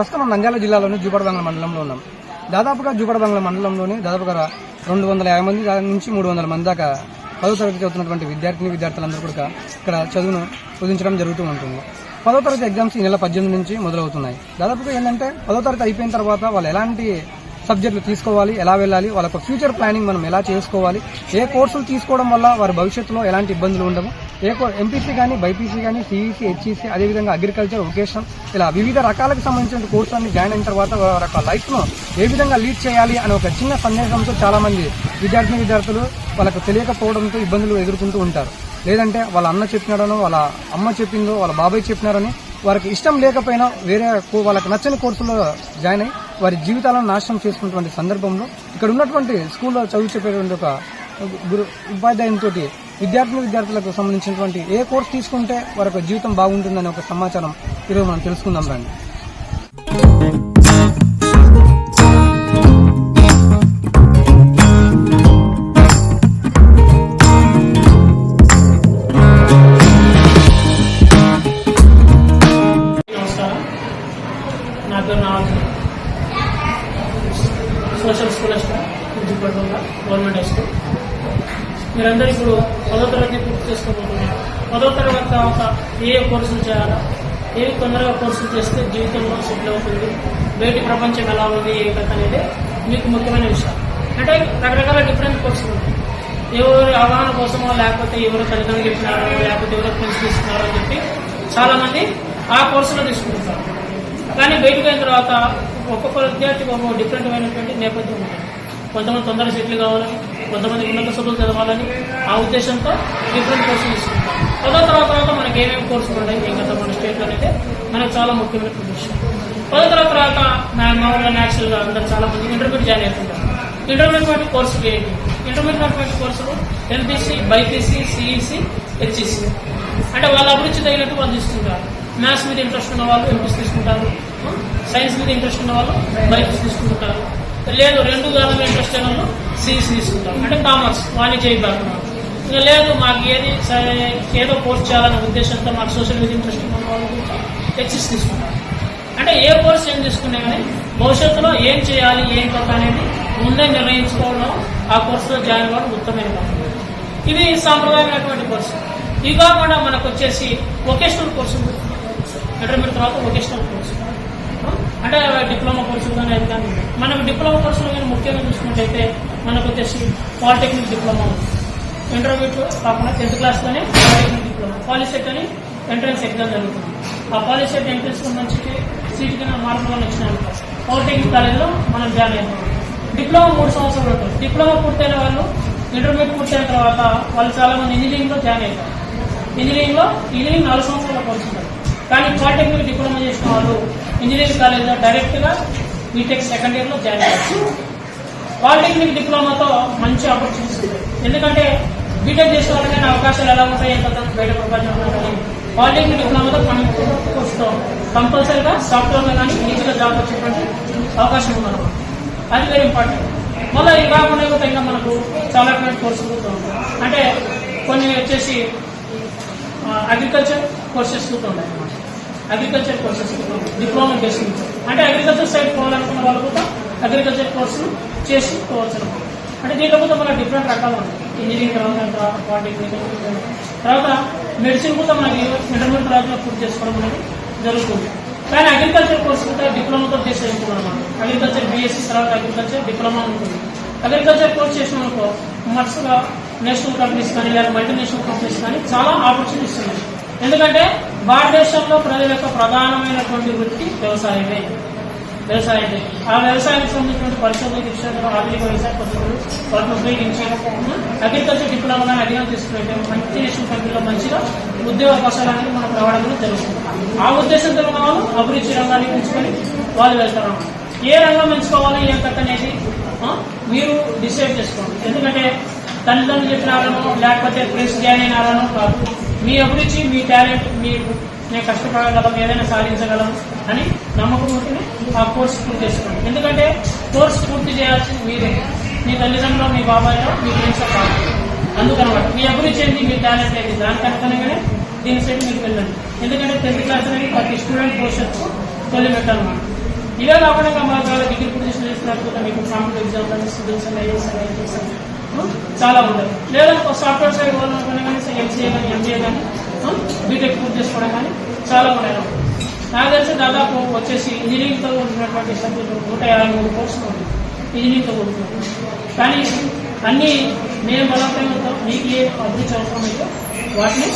ప్రస్తుతం నంద్యాల జిల్లాలోని జూపడబంగ్ల మండలంలో ఉన్నాం. దాదాపుగా జూపడబంగ్ల మండలంలోని దాదాపుగా రెండు వందల యాభై మంది నుంచి మూడు వందల మంది దాకా పదో తరగతి చదువుతున్నటువంటి విద్యార్థిని విద్యార్థులందరూ కూడా ఇక్కడ చదువును బోధించడం జరుగుతూ ఉంటుంది. పదో తరగతి ఎగ్జామ్స్ ఈ నెల పద్దెనిమిది నుంచి మొదలవుతున్నాయి. దాదాపుగా ఏంటంటే పదో తరగతి అయిపోయిన తర్వాత వాళ్ళు ఎలాంటి సబ్జెక్టులు తీసుకోవాలి ఎలా వెళ్ళాలి వాళ్ళ ఫ్యూచర్ ప్లానింగ్ మనం ఎలా చేసుకోవాలి ఏ కోర్సులు తీసుకోవడం వల్ల వారి భవిష్యత్తులో ఎలాంటి ఇబ్బందులు ఉండవు. ఏ ఎంపీసీ కానీ బైపీసీ కానీ సిఈసీ హెచ్ఈసీ అదేవిధంగా అగ్రికల్చర్ వొకేషన్ ఇలా వివిధ రకాలకు సంబంధించిన కోర్సులన్నీ జాయిన్ అయిన తర్వాత వారి యొక్క లైఫ్ను ఏ విధంగా లీడ్ చేయాలి అనే ఒక చిన్న సందేశంతో చాలామంది విద్యార్థిని విద్యార్థులు వాళ్ళకు తెలియకపోవడంతో ఇబ్బందులు ఎదుర్కొంటూ ఉంటారు. లేదంటే వాళ్ళ అన్న చెప్పినాడనో వాళ్ళ అమ్మ చెప్పిందో వాళ్ళ బాబాయ్ చెప్పినారని వారికి ఇష్టం లేకపోయినా వేరే కో- వాళ్ళకి నచ్చని కోర్సులో జాయిన్ అయ్యి వారి జీవితాలను నాశనం చేసుకున్నటువంటి సందర్భంలో ఇక్కడ ఉన్నటువంటి స్కూల్లో చదువు చెప్పేటువంటి ఒక గురు ఉపాధ్యాయునితో విద్యార్థులు విద్యార్థులకు సంబంధించినటువంటి ఏ కోర్సు తీసుకుంటే వారి జీవితం బాగుంటుందనే ఒక సమాచారం ఈరోజు మనం తెలుసుకుందాం రండి. గవర్నమెంట్ హై స్కూల్ మీరందరూ ఇప్పుడు పదో తరగతి పూర్తి చేసుకోబోతున్నారు. పదో తరగతి తర్వాత ఏ కోర్సులు చేయాలా? ఏవి తొందరగా కోర్సులు చేస్తే జీవితంలో సెటిల్ అవుతుంది? బయటి ప్రపంచం ఎలా ఉంది? ఏ కథ అనేది మీకు ముఖ్యమైన విషయం. అంటే రకరకాల డిఫరెంట్ కోర్సులు ఉంటాయి. ఎవరి అవగాహన కోసమో లేకపోతే ఎవరు తల్లిదండ్రులు చెప్తున్నారో లేకపోతే ఎవరో ఫ్రెండ్స్ తీసుకున్నారో అని చెప్పి చాలామంది ఆ కోర్సులో తీసుకుంటారు. కానీ బయటకు అయిన తర్వాత ఒక్కొక్క విద్యార్థికి ఒక డిఫరెంట్ అయినటువంటి నేపథ్యం ఉంటుంది. కొంతమంది తొందరగా సెటిల్ కావాలని కొంతమంది ఉన్నత చదువులు చదవాలని ఆ ఉద్దేశంతో డిఫరెంట్ కోర్సులు తీసుకుంటాం పదో తర్వాత తర్వాత మనకి ఏమేమి కోర్సులు ఉన్నాయి ఇంకా మన స్టేట్లో అయితే మనకు చాలా ముఖ్యమైన విషయం పదో తర్వాత తర్వాత మామూలుగా న్యాచురల్గా అందరూ చాలా మంది ఇంటర్మీడియట్ జాయిన్ అవుతుంటారు ఇంటర్మీడియట్ కోర్సులు ఏంటి? ఇంటర్మీడియట్ కోర్సులు ఎంపీసీ బైపీసీ సిఈసి హెచ్ఈసి అంటే వాళ్ళ అభిరుచి తగినట్టు వాళ్ళు తీసుకుంటారు. మ్యాథ్స్ మీద ఇంట్రెస్ట్ ఉన్న వాళ్ళు ఎంపీసీ తీసుకుంటారు. సైన్స్ మీద ఇంట్రెస్ట్ ఉన్న వాళ్ళు బైపీసీ తీసుకుంటారు. లేదు రెండు కాలం ఇంట్రెస్ట్ అయిన వాళ్ళు తీసుకుంటాం. అంటే కామర్స్ వాణిజ్య విభాగం ఇంకా లేదు మాకు ఏది సరే ఏదో కోర్స్ చేయాలనే ఉద్దేశంతో మాకు సోషల్ మీద ఇంట్రెస్ట్ ఉన్న వాళ్ళు హెచ్ఎస్ తీసుకుంటాం. అంటే ఏ కోర్స్ ఏం తీసుకున్నా కానీ భవిష్యత్తులో ఏం చేయాలి ఏం కథ అనేది ముందే నిర్ణయించుకోవడం ఆ కోర్సులో జాయిన్ అవ్వడం ఉత్తమైన ఇది సాంప్రదాయమైనటువంటి కోర్సు ఇది కాకుండా మనకు వచ్చేసి వొకేషనల్ కోర్సు ఉంది. ఇంటర్మీడియట్ తర్వాత వొకేషనల్ కోర్సు అంటే డిప్లొమా కోర్సులు కానీ అది కానీ మనకు డిప్లొమా కోర్సులు కానీ ముఖ్యంగా చూసుకున్నట్టయితే మనకు వచ్చేసి పాలిటెక్నిక్ డిప్లొమా ఉంది. ఇంటర్మీడియట్ కాకుండా టెన్త్ క్లాస్లోనే పాలిటెక్నిక్ డిప్లొమా పాలిసెట్ అని ఎంట్రన్స్ ఎగ్జామ్ జరుగుతుంది. ఆ పాలిసెట్ ఎంట్రన్స్ మంచి సీట్ కింద మార్కులు వల్ల వచ్చిన పాలిటెక్నిక్ కాలేజ్లో మనం జాయిన్ అయ్యాం. డిప్లొమా మూడు సంవత్సరాలు ఉంటుంది డిప్లొమా పూర్తయిన వాళ్ళు ఇంటర్మీడియట్ పూర్తయిన తర్వాత వాళ్ళు చాలా మంది ఇంజనీరింగ్లో జాయిన్ అవుతారు ఇంజనీరింగ్లో ఇంజనీరింగ్ నాలుగు సంవత్సరాల కోర్సు కానీ పాలిటెక్నిక్ డిప్లొమా చేసిన వాళ్ళు ఇంజనీరింగ్ కాలేజ్లో డైరెక్ట్గా బీటెక్ సెకండ్ ఇయర్లో జాయిన్ అవ్వచ్చు పాలిటెక్నిక్ డిప్లొమాతో మంచి ఆపర్చునిటీస్ ఉంటాయి ఎందుకంటే బీటెక్ చేసే వాళ్ళకైనా అవకాశాలు ఎలా ఉంటాయి ఎంత బయట ప్రపంచంలో కానీ పాలిటెక్నిక్ డిప్లొమాతో మనం వస్తాం కంపల్సరీగా సాఫ్ట్వేర్లో కానీ ఈజీగా జాబ్ వచ్చేటువంటి అవకాశం ఉందన్నమాట. అది వెరీ ఇంపార్టెంట్ మళ్ళీ ఇవి కాకుండా ఇంకా మనకు చాలా రకమైన కోర్సులు కూడా ఉంటాయి అంటే కొన్ని వచ్చేసి అగ్రికల్చర్ కోర్సెస్ కూడా ఉన్నాయి అగ్రికల్చర్ కోర్సెస్ డిప్లొమా చేసి అంటే అగ్రికల్చర్ సైడ్ పోవాలనుకున్న వాళ్ళు కూడా అగ్రికల్చర్ కోర్సులు చేసి పోవచ్చు అంటే దీంట్లో కూడా మన డిఫరెంట్ రకాలు ఉన్నాయి. ఇంజనీరింగ్ తర్వాత తర్వాత పాలిటెక్నిక్ తర్వాత మెడిసిన్ కూడా మనకి ఇంటర్మీడియట్ తర్వాత పూర్తి చేసుకోవడం అనేది జరుగుతుంది. కానీ అగ్రికల్చర్ కోర్స్ కూడా డిప్లొమాతో చేసేసుకున్నాం అనమాట అగ్రికల్చర్ బీఎస్సీ తర్వాత అగ్రికల్చర్ డిప్లొమా ఉంటుంది. అగ్రికల్చర్ కోర్స్ చేసిన అనుకో మర్స్గా నేషనల్ కంపెనీస్ కానీ లేదా మల్టీనేషనల్ కంపెనీస్ కానీ చాలా ఆపర్చునిటీస్ ఉన్నాయి. ఎందుకంటే భారతదేశంలో ప్రజల యొక్క ప్రధానమైనటువంటి వృత్తి వ్యవసాయమే. వ్యవసాయం ఆ వ్యవసాయానికి సంబంధించిన పరిశోధన శిక్షణ ఆధునిక వ్యవసాయ పద్ధతులు వాటిని ఉపయోగించి అగ్రికల్చర్ డిప్లొమా అడిగిన తీసుకుంటే మంచి నేషనల్ కంపెనీలో మంచిగా ఉద్యోగ అవకాశాలు అనేది మనకు రావడం జరుగుతుంది ఆ ఉద్దేశంతో ఉన్న వాళ్ళు అభిరుచి రంగాన్ని ఎంచుకొని వాళ్ళు వెళ్తారు ఏ రంగం ఎంచుకోవాలి ఏ కథ అనేది మీరు డిసైడ్ చేసుకోండి. ఎందుకంటే తల్లిదండ్రులు చెప్పినారనో లేకపోతే ప్రెస్ జాయిన్ అయినారనో కాదు. మీ అభిరుచి మీ టాలెంట్ మీ నేను కష్టపడగలం ఏదైనా సాధించగలం అని నమ్మకం ఉంటేనే ఆ కోర్స్ పూర్తి చేసుకోండి. ఎందుకంటే కోర్స్ పూర్తి చేయాల్సింది మీరే. మీ తల్లిదండ్రులు మీ బాబాయ్లో మీ ఫ్రెండ్స్ కాదు. అందుకనమాట మీ అభిరుచి ఏంటి మీ టాలెంట్ ఏంటి? దానికి అనుగుణంగానే దీని సైడ్ మీకు వెళ్ళండి. ఎందుకంటే టెన్త్ క్లాస్ అనేది ప్రతి స్టూడెంట్ భవిష్యత్తు తొలి పెట్టాలన్నమాట ఇవే కాకుండా మా డిగ్రీ పూర్తి చేసినట్టు మీకు కాంపిటేటివ్ ఎగ్జామ్స్ అని సివిల్స్ అని ఐఎస్ చాలా ఉంటాయి. లేదా సాఫ్ట్వేర్ సైడ్ వాళ్ళు కానీ ఎంసీఏ కానీ ఎంబీఏ కానీ బీటెక్ పూర్తి చేసుకోవడం కానీ చాలా ఉన్నాయి నాకు తెలిసి దాదాపు వచ్చేసి ఇంజనీరింగ్తో కూడినటువంటి సబ్జెక్టు నూట యాభై మూడు కోర్సులు ఉంది ఇంజనీరింగ్తో కూడుకున్నాం కానీ అన్నీ నేను బలపడంతో మీకు ఏ అభివృద్ధి అవసరమైతే వాటిని